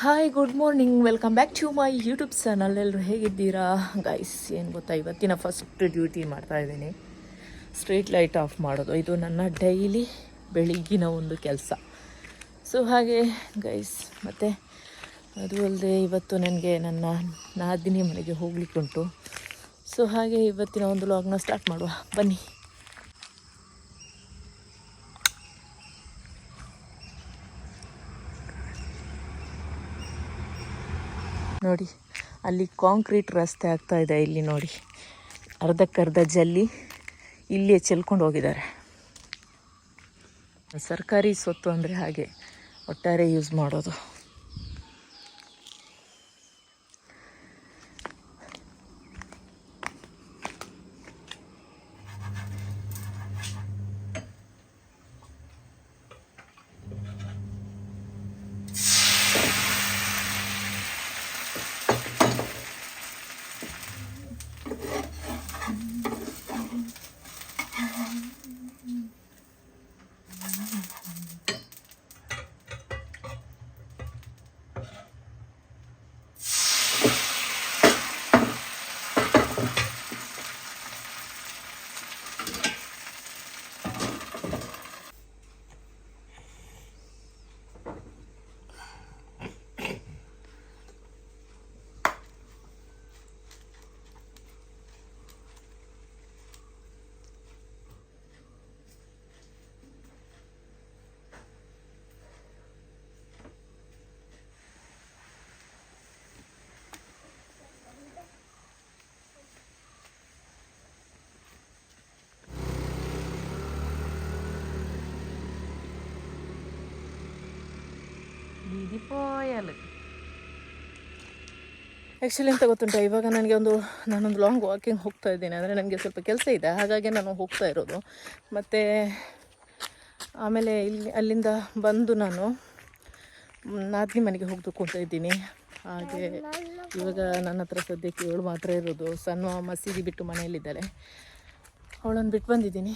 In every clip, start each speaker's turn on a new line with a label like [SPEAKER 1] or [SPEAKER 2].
[SPEAKER 1] Hi good morning welcome back to my YouTube channel ಎಲ್ಲರೂ ಹೇಗಿದ್ದೀರಾ? Guys ಏನು ಗೊತ್ತಾ? ಇವತ್ತಿನ ಫಸ್ಟ್ ಡ್ಯೂಟಿ ಮಾಡ್ತಾ ಇದ್ದೀನಿ. ಸ್ಟ್ರೀಟ್ ಲೈಟ್ ಆಫ್ ಮಾಡೋದು. ಇದು ನನ್ನ ಡೈಲಿ ಬೆಳಿಗ್ಗಿನ ಒಂದು ಕೆಲಸ. ಸೊ ಹಾಗೆ ಗೈಸ್ ಮತ್ತು ಅದು ಅಲ್ಲದೆ ಇವತ್ತು ನನಗೆ ನನ್ನ ನಾದಿನಿ ಮನೆಗೆ ಹೋಗ್ಲಿಕ್ಕುಂಟು. ಸೊ ಹಾಗೆ ಇವತ್ತಿನ ಒಂದು ಲಾಗ್ನ ಸ್ಟಾರ್ಟ್ ಮಾಡುವ. ಬನ್ನಿ. ನೋಡಿ, ಅಲ್ಲಿ ಕಾಂಕ್ರೀಟ್ ರಸ್ತೆ ಆಗ್ತಾ ಇದೆ ಇಲ್ಲಿ ನೋಡಿ. ಅರ್ಧಕ್ಕರ್ಧ ಜಲ್ಲಿ ಇಲ್ಲಿಯೇ ಚೆಲ್ಕೊಂಡು ಹೋಗಿದ್ದಾರೆ. ಸರ್ಕಾರಿ ಸ್ವತ್ತು ಅಂದರೆ ಹಾಗೆ ಒಟ್ಟಾರೆ ಯೂಸ್ ಮಾಡೋದು. ಬೀದಿ ಪೋಯಲ್ ಆ್ಯಕ್ಚುಲಿ ಎಂತ ಗೊತ್ತುಂಟ, ಇವಾಗ ನನಗೆ ಒಂದು, ನಾನೊಂದು ಲಾಂಗ್ ವಾಕಿಂಗ್ ಹೋಗ್ತಾ ಇದ್ದೀನಿ, ಅಂದರೆ ನನಗೆ ಸ್ವಲ್ಪ ಕೆಲಸ ಇದೆ, ಹಾಗಾಗಿ ನಾನು ಹೋಗ್ತಾ ಇರೋದು. ಮತ್ತು, ಆಮೇಲೆ ಇಲ್ಲಿ, ಅಲ್ಲಿಂದ ಬಂದು ನಾನು ನಾದಿನಿ ಮನೆಗೆ ಹೋಗ್ದುಕೊಳ್ತಾ ಅಂತ ಇದ್ದೀನಿ. ಹಾಗೆ ಇವಾಗ ನನ್ನ ಹತ್ರ ಸದ್ಯಕ್ಕೆ ಇವಳು ಮಾತ್ರ ಇರೋದು ಸಣ್ಣ ಮಸೀದಿ ಬಿಟ್ಟು ಮನೆಯಲ್ಲಿದ್ದಾಳೆ ಅವಳನ್ನು ಬಿಟ್ಟು ಬಂದಿದ್ದೀನಿ.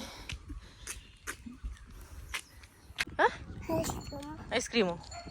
[SPEAKER 1] ಐಸ್ ಕ್ರೀಮು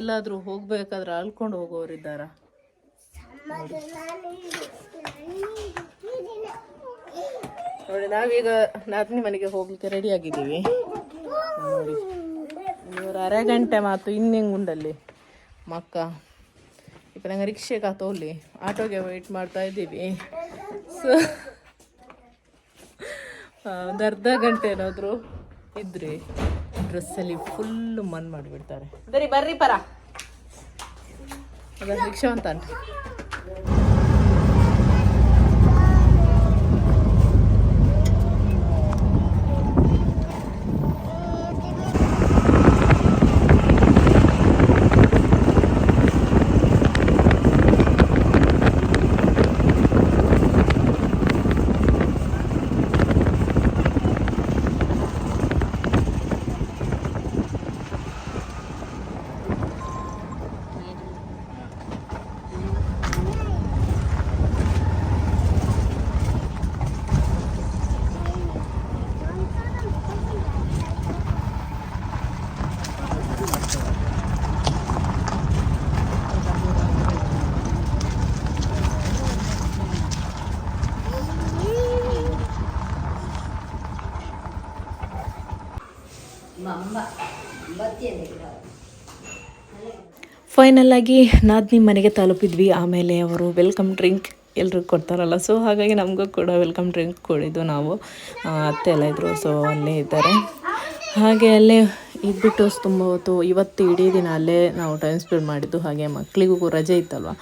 [SPEAKER 1] ಎಲ್ಲಾದರೂ ಹೋಗ್ಬೇಕಾದ್ರೆ ಅಳ್ಕೊಂಡು ಹೋಗೋರಿದ್ದಾರಾ? ನೋಡಿ, ನಾವೀಗ ನಾದಿನಿ ಮನೆಗೆ ಹೋಗ್ಲಿಕ್ಕೆ ರೆಡಿ ಆಗಿದ್ದೀವಿ. ನೋಡಿ. ಇವರು ಅರೆ ಗಂಟೆ ಮಾತು ಇನ್ನೆಂಗುಂಡಲ್ಲಿ ಮಕ್ಕ ಇಪ್ಪ ನಂಗೆ ರಿಕ್ಷೆಗೆ ತೋಲಿ, ಆಟೋಗೆ ವೆಯ್ಟ್ ಮಾಡ್ತಾ ಇದ್ದೀವಿ. ಸೊ ಒಂದು ಅರ್ಧ ಗಂಟೆ ಏನಾದರೂ ಇದ್ರೆ. ಡ್ರೆಸ್ಸಲ್ಲಿ ಫುಲ್ ಮನ್ ಮಾಡಿಬಿಡ್ತಾರೆ. ಬರೀ ಬರ್ರಿ ಪರ. ರಿಕ್ಷಾ ಅಂತ ಫೈನಲ್ ಆಗಿ ನಾದಿನಿ ಮನೆಗೆ ತಲುಪಿದ್ವಿ. ಆಮೇಲೆ ಅವರು ವೆಲ್ಕಮ್ ಡ್ರಿಂಕ್ ಎಲ್ರಿಗೂ ಕೊಡ್ತಾರಲ್ಲ. ಸೊ ಹಾಗಾಗಿ ನಮಗೂ ಕೂಡ ವೆಲ್ಕಮ್ ಡ್ರಿಂಕ್ ಕೊಡಿದ್ದು ನಾವು ಅತ್ತೆ ಎಲ್ಲ ಇದ್ದರು ಸೊ ಅಲ್ಲೇ ಇದ್ದಾರೆ. ಹಾಗೆ ಅಲ್ಲೇ ಇದ್ಬಿಟ್ಟು ತುಂಬ ಹೊತ್ತು ಇವತ್ತು ಇಡೀ ದಿನ ಅಲ್ಲೇ ನಾವು ಟೈಮ್ ಸ್ಪೆಂಡ್ ಮಾಡಿದ್ದು. ಹಾಗೆ ಮಕ್ಕಳಿಗೂ ರಜೆ ಇತ್ತಲ್ವ?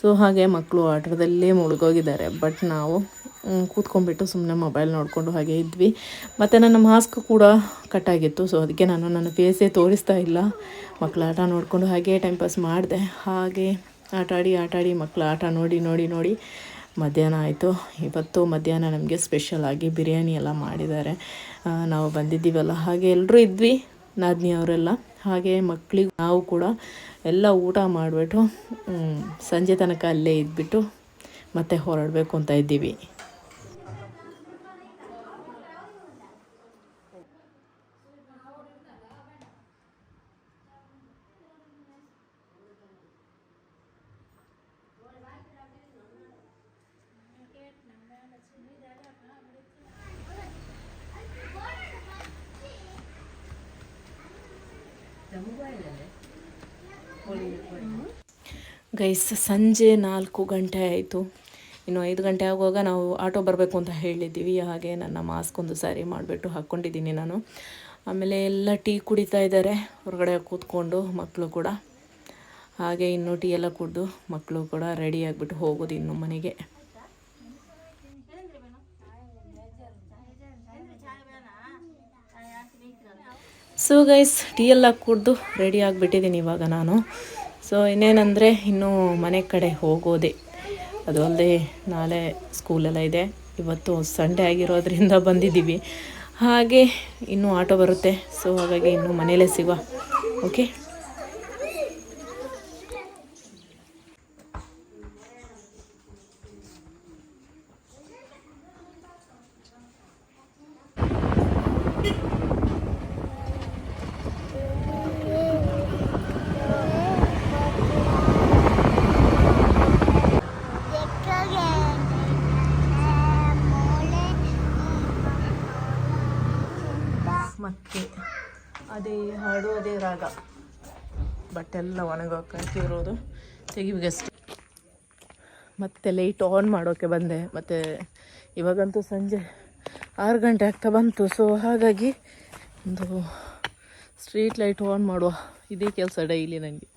[SPEAKER 1] ಸೊ ಹಾಗೆ ಮಕ್ಕಳು ಆಟದಲ್ಲೇ ಮುಳುಗೋಗಿದ್ದಾರೆ. ಬಟ್ ನಾವು ಕೂತ್ಕೊಂಡ್ಬಿಟ್ಟು ಸುಮ್ಮನೆ ಮೊಬೈಲ್ ನೋಡಿಕೊಂಡು ಹಾಗೆ ಇದ್ವಿ. ಮತ್ತು ನನ್ನ ಮಾಸ್ಕ್ ಕೂಡ ಕಟ್ಟಾಗಿತ್ತು ಸೊ ಅದಕ್ಕೆ ನಾನು ನನ್ನ ಫೇಸೇ ತೋರಿಸ್ತಾ ಇಲ್ಲ. ಮಕ್ಕಳ ಆಟ ನೋಡಿಕೊಂಡು ಹಾಗೆ ಟೈಮ್ ಪಾಸ್ ಮಾಡಿದೆ. ಹಾಗೆ ಆಟಾಡಿ ಆಟಾಡಿ ಮಕ್ಕಳ ಆಟ ನೋಡಿ ನೋಡಿ ನೋಡಿ ಮಧ್ಯಾಹ್ನ ಆಯಿತು. ಇವತ್ತು ಮಧ್ಯಾಹ್ನ ನಮಗೆ ಸ್ಪೆಷಲ್ ಆಗಿ ಬಿರಿಯಾನಿ ಎಲ್ಲ ಮಾಡಿದ್ದಾರೆ. ನಾವು ಬಂದಿದ್ದೀವಲ್ಲ, ಹಾಗೆ ಎಲ್ಲರೂ ಇದ್ವಿ, ನಾದಿನಿ ಅವರೆಲ್ಲ. ಹಾಗೆ ಮಕ್ಕಳಿಗೆ ನಾವು ಕೂಡ ಎಲ್ಲ ಊಟ ಮಾಡಿಬಿಟ್ಟು ಸಂಜೆ ತನಕ ಅಲ್ಲೇ ಇದ್ಬಿಟ್ಟು ಮತ್ತೆ ಹೊರಡಬೇಕು ಅಂತ ಇದ್ದೀವಿ. ಗೈಸ್, ಸಂಜೆ ನಾಲ್ಕು ಗಂಟೆ ಆಯಿತು. ಇನ್ನು ಐದು ಗಂಟೆ ಆಗುವಾಗ ನಾವು ಆಟೋ ಬರಬೇಕು ಅಂತ ಹೇಳಿದ್ದೀವಿ. ಹಾಗೆ ನನ್ನ ಮಾಸ್ಕ್ ಒಂದು ಸಾರಿ ಮಾಡಿಬಿಟ್ಟು ಹಾಕ್ಕೊಂಡಿದ್ದೀನಿ ನಾನು. ಆಮೇಲೆ ಎಲ್ಲ ಟೀ ಕುಡಿತಾ ಇದ್ದಾರೆ. ಹೊರಗಡೆ ಕೂತ್ಕೊಂಡು ಮಕ್ಕಳು ಕೂಡ. ಹಾಗೆ ಇನ್ನು ಟೀ ಎಲ್ಲ ಕುಡಿದು ಮಕ್ಕಳು ಕೂಡ ರೆಡಿ ಆಗಿಬಿಟ್ಟು ಹೋಗೋದು ಇನ್ನು ಮನೆಗೆ. ಸೊ ಗೈಸ್ ಟೀ ಎಲ್ಲ ಕುಡಿದು ರೆಡಿ ಆಗಿಬಿಟ್ಟಿದ್ದೀನಿ ಇವಾಗ ನಾನು. ಸೊ ಇನ್ನೇನಂದರೆ ಇನ್ನೂ ಮನೆ ಕಡೆ ಹೋಗೋದೆ. ಅದು ಅಲ್ಲದೆ ನಾಳೆ ಸ್ಕೂಲೆಲ್ಲ ಇದೆ. ಇವತ್ತು ಸಂಡೇ ಆಗಿರೋದ್ರಿಂದ ಬಂದಿದ್ದೀವಿ. ಹಾಗೆ ಇನ್ನೂ ಆಟೋ ಬರುತ್ತೆ. ಸೊ ಹಾಗಾಗಿ ಇನ್ನು ಮನೇಲೇ ಸಿಗುವ. ಓಕೆ ಮತ್ತೆ ಅದೇ ಹಾಡು, ಅದೇ ರಾಗ. ಬಟ್ಟೆಲ್ಲ ಒಣಗೋಕಿರೋದು ತೆಗಿಬೇಕಷ್ಟೆ. ಮತ್ತೆ ಲೈಟ್ ಆನ್ ಮಾಡೋಕ್ಕೆ ಬಂದೆ. ಮತ್ತು ಇವಾಗಂತೂ ಸಂಜೆ ಆರು ಗಂಟೆ ಆಗ್ತಾ ಬಂತು. ಸೊ ಹಾಗಾಗಿ ಒಂದು ಸ್ಟ್ರೀಟ್ ಲೈಟ್ ಆನ್ ಮಾಡುವ ಇದೇ ಕೆಲಸ ಡೈಲಿ ನನಗೆ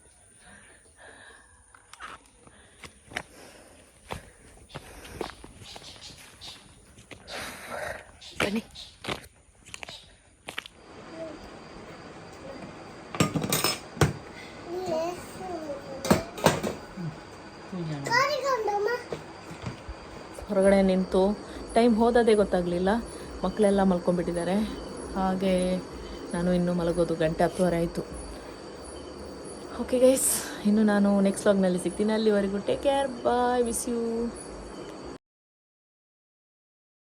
[SPEAKER 1] ಬನ್ನಿ. ಹೊರಗಡೆ ನಿಂತು ಟೈಮ್ ಹೋದದೇ ಗೊತ್ತಾಗಲಿಲ್ಲ. ಮಕ್ಕಳೆಲ್ಲ ಮಲ್ಕೊಂಡ್ಬಿಟ್ಟಿದ್ದಾರೆ. ಹಾಗೆ ನಾನು ಇನ್ನೂ ಮಲಗೋದು ಗಂಟೆ ಹತ್ತುವರೆ ಆಯಿತು. ಓಕೆ ಗೈಸ್ ಇನ್ನು ನಾನು ನೆಕ್ಸ್ಟ್ ವ್ಲಾಗ್ನಲ್ಲಿ ಸಿಗ್ತೀನಿ. ಅಲ್ಲಿವರೆಗೂ take care bye wish you